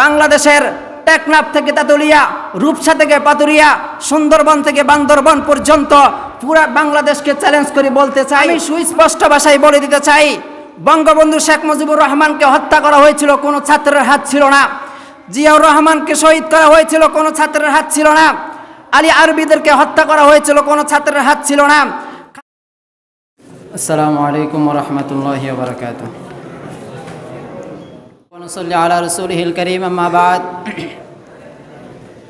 বাংলাদেশের টেকনাফ থেকে তাতুলিয়া, রূপসা থেকে পাতুরিয়া, সুন্দরবন থেকে বান্দরবন পর্যন্ত পুরা বাংলাদেশকে চ্যালেঞ্জ করে বলতে চাই, আমি সুস্পষ্ট ভাষায় বলে দিতে চাই, বঙ্গবন্ধু শেখ মুজিবুর রহমানকে হত্যা করা হয়েছিল, কোনো ছাত্রের হাত ছিল না। জিয়াউর রহমানকে শহীদ করা হয়েছিল, কোনো ছাত্রের হাত ছিল না। আলী আরবিদেরকে হত্যা করা হয়েছিল, কোনো ছাত্রের হাত ছিল না। আসসালামু আলাইকুম রহমতুল্লাহ বারকাত ونصلي على رسوله الكريم أما بعد.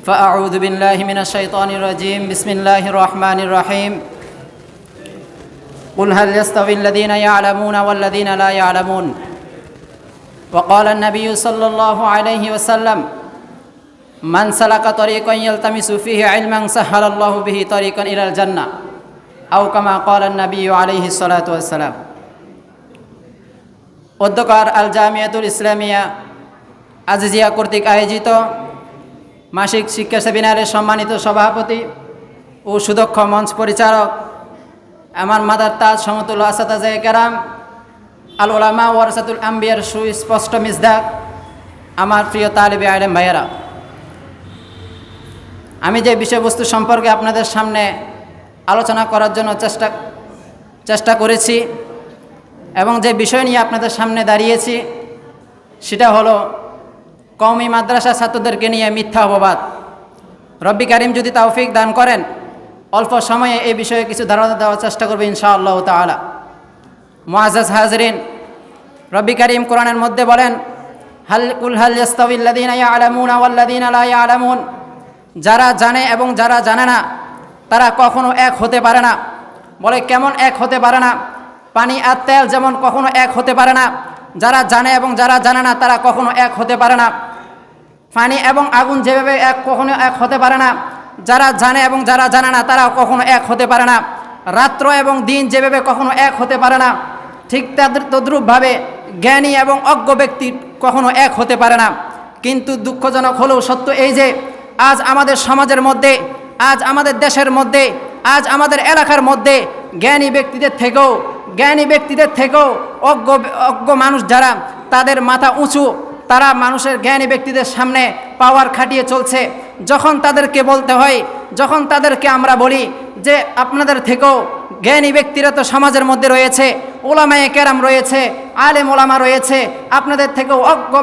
فأعوذ بالله من الشيطان الرجيم. بسم الله الرحمن الرحيم. قل هل يستوي الذين يعلمون والذين لا يعلمون؟ وقال النبي صلى الله عليه وسلم من سلك طريقا يلتمس فيه علما سهل الله به طريقا إلى الجنة. أو كما قال النبي عليه الصلاة والسلام. অধ্যকার আল জামিয়াতুল ইসলামিয়া আজিজিয়া কর্তৃক আয়োজিত মাসিক শিক্ষা সেমিনারের সম্মানিত সভাপতি ও সুদক্ষ মঞ্চ পরিচালক আমার মাদার তাজ সমতুল আসাতাজে কেরাম আল ওলামা ওয়ারসাতুল আম্বিয়ার সুস্পষ্ট মিসদাক আমার প্রিয় তালিবে আলেম ভাইয়েরা। আমি যে বিষয়বস্তু সম্পর্কে আপনাদের সামনে আলোচনা করার জন্য চেষ্টা চেষ্টা করেছি এবং যে বিষয় নিয়ে আপনাদের সামনে দাঁড়িয়েছি, সেটা হলো কওমি মাদ্রাসা ছাত্রদেরকে নিয়ে মিথ্যা অপবাদ। রব্বি কারিম যদি তাওফিক দান করেন, অল্প সময়ে এই বিষয়ে কিছু ধারণা দেওয়ার চেষ্টা করবে ইনশাআল্লাহ তালা মুআজাজ হাজরিন, রব্বি কারিম কোরআনের মধ্যে বলেন, হাল কুল হাল ইয়াস্তাউিল্লাযীনা ইয়ালামুনা ওয়াল্লাযীনা লা ইয়ালামুন। যারা জানে এবং যারা জানে না, তারা কখনো এক হতে পারে না। বলে কেমন এক হতে পারে না? পানি আর তেল যেমন কখনো এক হতে পারে না, যারা জানে এবং যারা জানে না তারা কখনো এক হতে পারে না। পানি এবং আগুন যেভাবে এক, কখনো এক হতে পারে না। যারা জানে এবং যারা জানে না তারা কখনো এক হতে পারে না। রাত্র এবং দিন যেভাবে কখনো এক হতে পারে না, ঠিক তাদের তদ্রূপভাবে জ্ঞানী এবং অজ্ঞ ব্যক্তি কখনো এক হতে পারে না। কিন্তু দুঃখজনক হলেও সত্য এই যে, আজ আমাদের সমাজের মধ্যে, আজ আমাদের দেশের মধ্যে, আজ আমাদের এলাকার মধ্যে জ্ঞানী ব্যক্তিদের থেকেও জ্ঞানী ব্যক্তিদের থেকেও অজ্ঞ অজ্ঞ মানুষ যারা, তাদের মাথা উঁচু, তারা মানুষের জ্ঞানী ব্যক্তিদের সামনে পাওয়ার খাটিয়ে চলছে। যখন তাদেরকে বলতে হয়, যখন তাদেরকে আমরা বলি যে, আপনাদের থেকেও জ্ঞানী ব্যক্তিরা তো সমাজের মধ্যে রয়েছে, ওলামায়ে কেরাম রয়েছে, আলেম ওলামা রয়েছে, আপনাদের থেকেও অজ্ঞ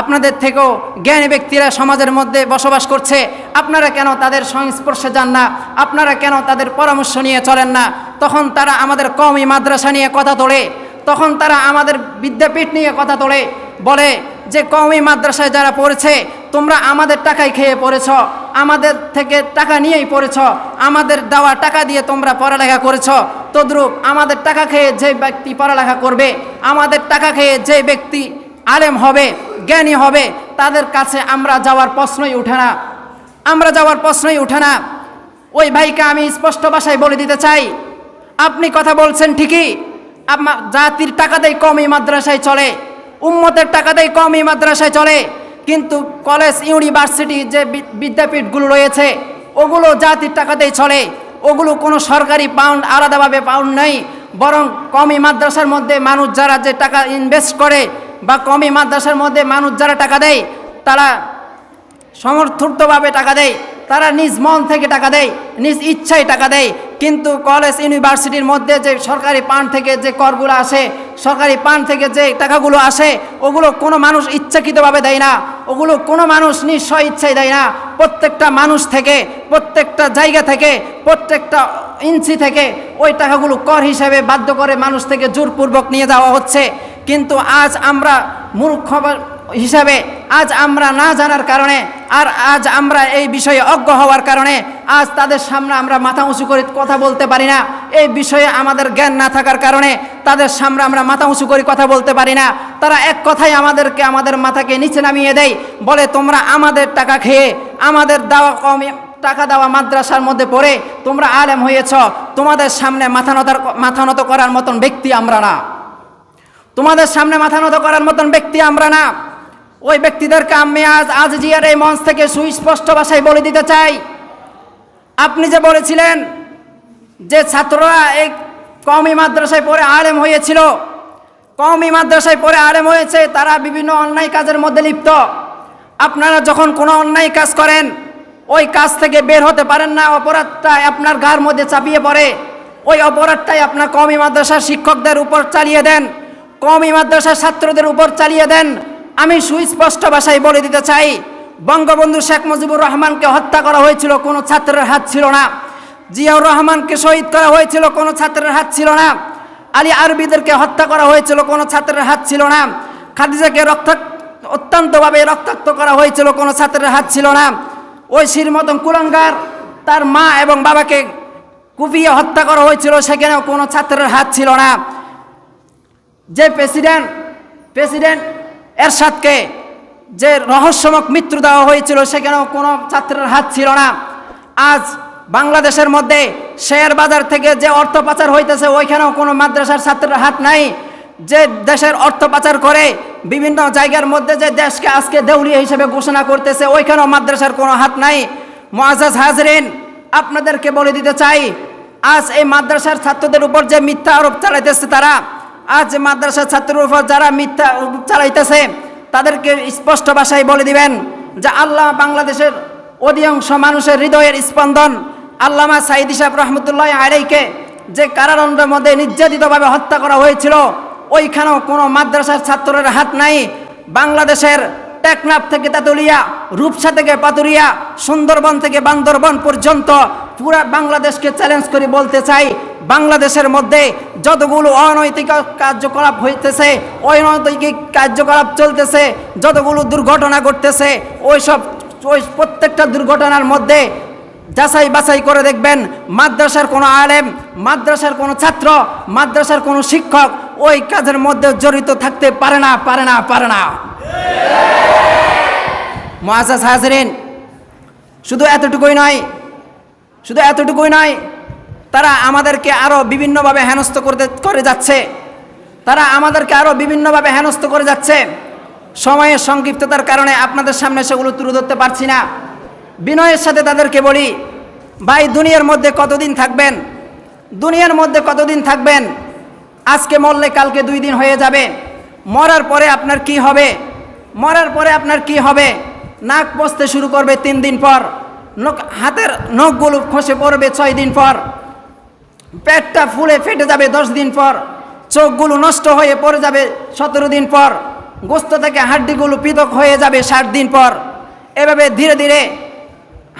আপনাদের থেকেও জ্ঞানী ব্যক্তিরা সমাজের মধ্যে বসবাস করছে, আপনারা কেন তাদের সংস্পর্শে যান না? আপনারা কেন তাদের পরামর্শ নিয়ে চলেন না? তখন তারা আমাদের কমই মাদ্রাসা নিয়ে কথা তোলে, তখন তারা আমাদের বিদ্যাপীঠ নিয়ে কথা তোলে, বলে যে কমই মাদ্রাসায় যারা পড়েছে, তোমরা আমাদের টাকায় খেয়ে পড়েছ, আমাদের থেকে টাকা নিয়েই পড়েছ, আমাদের দেওয়া টাকা দিয়ে তোমরা পড়ালেখা করেছ, তদ্রূপ আমাদের টাকা খেয়ে যে ব্যক্তি পড়ালেখা করবে, আমাদের টাকা খেয়ে যে ব্যক্তি আলেম হবে, জ্ঞানী হবে, তাদের কাছে আমরা যাওয়ার প্রশ্নই উঠে না। আমরা যাওয়ার প্রশ্নই উঠে না। ওই ভাইকে আমি স্পষ্ট ভাষায় বলে দিতে চাই আপনি কথা বলছেন ঠিকই। জাতির টাকাতেই কমই মাদ্রাসায় চলে, উম্মতের টাকাতেই কমই মাদ্রাসায় চলে। কিন্তু কলেজ, ইউনিভার্সিটি যে বিদ্যাপীঠগুলো রয়েছে, ওগুলো জাতির টাকাতেই চলে। ওগুলো কোনো সরকারি পাউন্ড আলাদাভাবে পাউন্ড নেই। বরং কমই মাদ্রাসার মধ্যে মানুষ যারা যে টাকা ইনভেস্ট করে বা কমই মাদ্রাসার মধ্যে মানুষ যারা টাকা দেয়, তারা সমর্থিতভাবে টাকা দেয়। তারা নিজ মন থেকে টাকা দেয়, নিজ ইচ্ছায় টাকা দেয়। কিন্তু কলেজ, ইউনিভার্সিটির মধ্যে যে সরকারি পান থেকে যে করগুলো আসে, সরকারি পান থেকে যে টাকাগুলো আসে, ওগুলো কোনো মানুষ ইচ্ছাকৃতভাবে দেয় না। ওগুলো কোনো মানুষ নিঃস্ব ইচ্ছায় দেয় না। প্রত্যেকটা মানুষ থেকে, প্রত্যেকটা জায়গা থেকে, প্রত্যেকটা ইঞ্চি থেকে ওই টাকাগুলো কর হিসাবে বাধ্য করে মানুষ থেকে জোরপূর্বক নিয়ে যাওয়া হচ্ছে। কিন্তু আজ আমরা মূর্খ হিসাবে আজ আমরা না জানার কারণে আর আজ আমরা এই বিষয়ে অজ্ঞ হওয়ার কারণে আজ তাদের সামনে আমরা মাথা উঁচু করে কথা বলতে পারি না। এই বিষয়ে আমাদের জ্ঞান না থাকার কারণে তাদের সামনে আমরা মাথা উঁচু করে কথা বলতে পারি না। তারা এক কথাই আমাদেরকে, আমাদের মাথাকে নিচে নামিয়ে দেয়, বলে, তোমরা আমাদের টাকা খেয়ে আমাদের দেওয়া কমে, টাকা দেওয়া মাদ্রাসার মধ্যে পড়ে তোমরা আলেম হয়েছ। তোমাদের সামনে মাথা নতার মাথা নত করার মতন ব্যক্তি আমরা না। তোমাদের সামনে মাথা নত করার মতন ব্যক্তি আমরা না। ওই ব্যক্তিদেরকে আমি আজ আজ জিয়ার এই মঞ্চ থেকে সুস্পষ্ট ভাষায় বলে দিতে চাই, আপনি যে বলেছিলেন যে ছাত্ররা এই কমই মাদ্রাসায় পড়ে আলেম হয়েছিল, কওমি মাদ্রাসায় পড়ে আলেম হয়েছে, তারা বিভিন্ন অন্যায় কাজের মধ্যে লিপ্ত। আপনারা যখন কোনো অন্যায় কাজ করেন, ওই কাজ থেকে বের হতে পারেন না অপরাধটা আপনার গার মধ্যে চাপিয়ে পড়ে। ওই অপরাধটাই আপনার কওমি মাদ্রাসার শিক্ষকদের উপর চালিয়ে দেন, কওমি মাদ্রাসার ছাত্রদের উপর চালিয়ে দেন। আমি সুস্পষ্ট ভাষায় বলে দিতে চাই, বঙ্গবন্ধু শেখ মুজিবুর রহমানকে হত্যা করা হয়েছিল কোনো ছাত্রের হাত ছিল না। জিয়াউর রহমানকে শহীদ করা হয়েছিল কোনো ছাত্রের হাত ছিল না। আলী আরবিদেরকে হত্যা করা হয়েছিল কোনো ছাত্রের হাত ছিল না। খাদিজাকে রক্ত, অত্যন্তভাবে রক্তাক্ত করা হয়েছিল কোনো ছাত্রের হাত ছিল না। ওই মতন কুলঙ্গার তার মা এবং বাবাকে কুপিয়ে হত্যা করা হয়েছিল, সেখানেও কোনো ছাত্রের হাত ছিল না। যে প্রেসিডেন্ট প্রেসিডেন্ট এরশাদকে যে রহস্যমক মৃত্যু দেওয়া হয়েছিল, সেখানেও কোনো ছাত্রের হাত ছিল না। আজ বাংলাদেশের মধ্যে শেয়ার বাজার থেকে যে অর্থ পাচার হইতেছে, ওইখানেও কোনো মাদ্রাসার ছাত্রের হাত নাই। যে দেশের অর্থ পাচার করে বিভিন্ন জায়গার মধ্যে যে দেশকে আজকে দেউলিয়া হিসেবে ঘোষণা করতেছে, ওইখানেও মাদ্রাসার কোনো হাত নাই। মোয়াজাজ হাজরিন, আপনাদেরকে বলে দিতে চাই, আজ এই মাদ্রাসার ছাত্রদের উপর যে মিথ্যা আরোপ চালাইতেছে তারা আজ মাদ্রাসা ছাত্রের উপর যারা মিথ্যা চালাইতেছে, তাদেরকে স্পষ্ট ভাষায় বলে দিবেন যে আল্লাহ বাংলাদেশের অধিকাংশ মানুষের হৃদয়ের স্পন্দন আল্লামা সাইদ সাহেব রহমতুল্লাহ আলাইকে যে কারাদণ্ডের মধ্যে নির্যাতিতভাবে হত্যা করা হয়েছিল, ওইখানেও কোনো মাদ্রাসার ছাত্রের হাত নাই। বাংলাদেশের টেকনাফ থেকে তেতুলিয়া, রূপসা থেকে পাতুরিয়া, সুন্দরবন থেকে বান্দরবন পর্যন্ত পুরা বাংলাদেশকে চ্যালেঞ্জ করে বলতে চাই, বাংলাদেশের মধ্যে যতগুলো অনৈতিক কার্যকলাপ হইতেছে, অনৈতিক কার্যকলাপ চলতেছে, যতগুলো দুর্ঘটনা ঘটতেছে, ওইসব, ওই প্রত্যেকটা দুর্ঘটনার মধ্যে যাচাই বাছাই করে দেখবেন, মাদ্রাসার কোনো আলেম, মাদ্রাসার কোনো ছাত্র, মাদ্রাসার কোনো শিক্ষক, ওই কাজের মধ্যে জড়িত থাকতে পারে না পারে না পারে না। মহাজাজ হাজরিন, শুধু এতটুকুই নয়, শুধু এতটুকুই নয়, তারা আমাদেরকে আরও বিভিন্নভাবে হেনস্থ করতে, করে যাচ্ছে। তারা আমাদেরকে আরও বিভিন্নভাবে হেনস্থ করে যাচ্ছে। সময়ের সংক্ষিপ্ততার কারণে আপনাদের সামনে সেগুলো তুলে ধরতে পারছি না। বিনয়ের সাথে তাদেরকে বলি, ভাই, দুনিয়ার মধ্যে কতদিন থাকবেন? দুনিয়ার মধ্যে কতদিন থাকবেন? আজকে মরলে কালকে দুই দিন হয়ে যাবে। মরার পরে আপনার কি হবে? মরার পরে আপনার কি হবে? নাক বসতে শুরু করবে তিন দিন পর। নখ, হাতের নখগুলো খসে পড়বে ছয় দিন পর। পেটটা ফুলে ফেটে যাবে দশ দিন পর। চোখগুলো নষ্ট হয়ে পড়ে যাবে সতেরো দিন পর। গোস্ত থেকে হাড্ডিগুলো পৃথক হয়ে যাবে ষাট দিন পর। এভাবে ধীরে ধীরে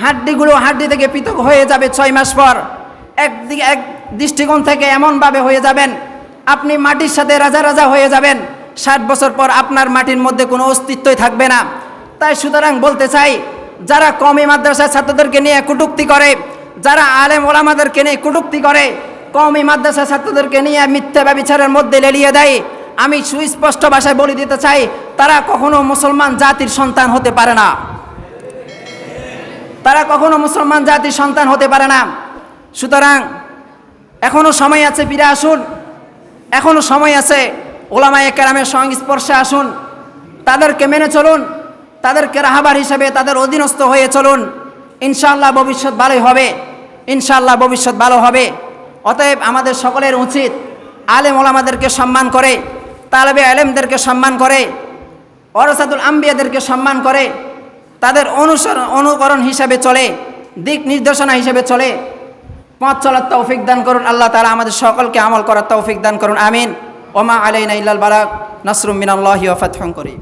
হাড্ডিগুলো হাড্ডি থেকে পৃথক হয়ে যাবে ছয় মাস পর। একদিকে এক দৃষ্টিকোণ থেকে এমনভাবে হয়ে যাবেন, আপনি মাটির সাথে রাজা রাজা হয়ে যাবেন। ষাট বছর পর আপনার মাটির মধ্যে কোনো অস্তিত্বই থাকবে না। তাই সুতরাং বলতে চাই, যারা কমি মাদ্রাসার ছাত্রদেরকে নিয়ে কটুক্তি করে, যারা আলেম ওলামাদেরকে নিয়ে কটুক্তি করে কমি মাদ্রাসার ছাত্রদেরকে নিয়ে মিথ্যা ব্যবচারের মধ্যে লেলিয়ে দেয়, আমি সুস্পষ্ট ভাষায় বলে দিতে চাই, তারা কখনো মুসলমান জাতির সন্তান হতে পারে না। তারা কখনো মুসলমান জাতির সন্তান হতে পারে না। সুতরাং, এখনও সময় আছে, ফিরে আসুন। এখনও সময় আছে, ওলামায়ে কেরামের সংস্পর্শে আসুন। তাদেরকে মেনে চলুন। তাদেরকে রাহাবার হিসেবে তাদের অধীনস্থ হয়ে চলুন। ইনশাআল্লাহ ভবিষ্যৎ ভালোই হবে। ইনশাআল্লাহ ভবিষ্যৎ ভালো হবে। অতএব আমাদের সকলের উচিত আলেম ওলামাদেরকে সম্মান করে, তালেবে আলেমদেরকে সম্মান করে অরসাদুল আম্বিয়াদেরকে সম্মান করে, তাদের অনুসরণ, অনুকরণ হিসাবে চলে, দিক নির্দেশনা হিসেবে চলে। পথ চলার তৌফিক দান করুন, আল্লাহ তালা আমাদের সকলকে আমল করার তৌফিক দান করুন, আমিন। ওমা আলাইনা ইল্লাল বারাক নাসরুম মিনাল্লাহি ওয়া ফাতহুন করিম।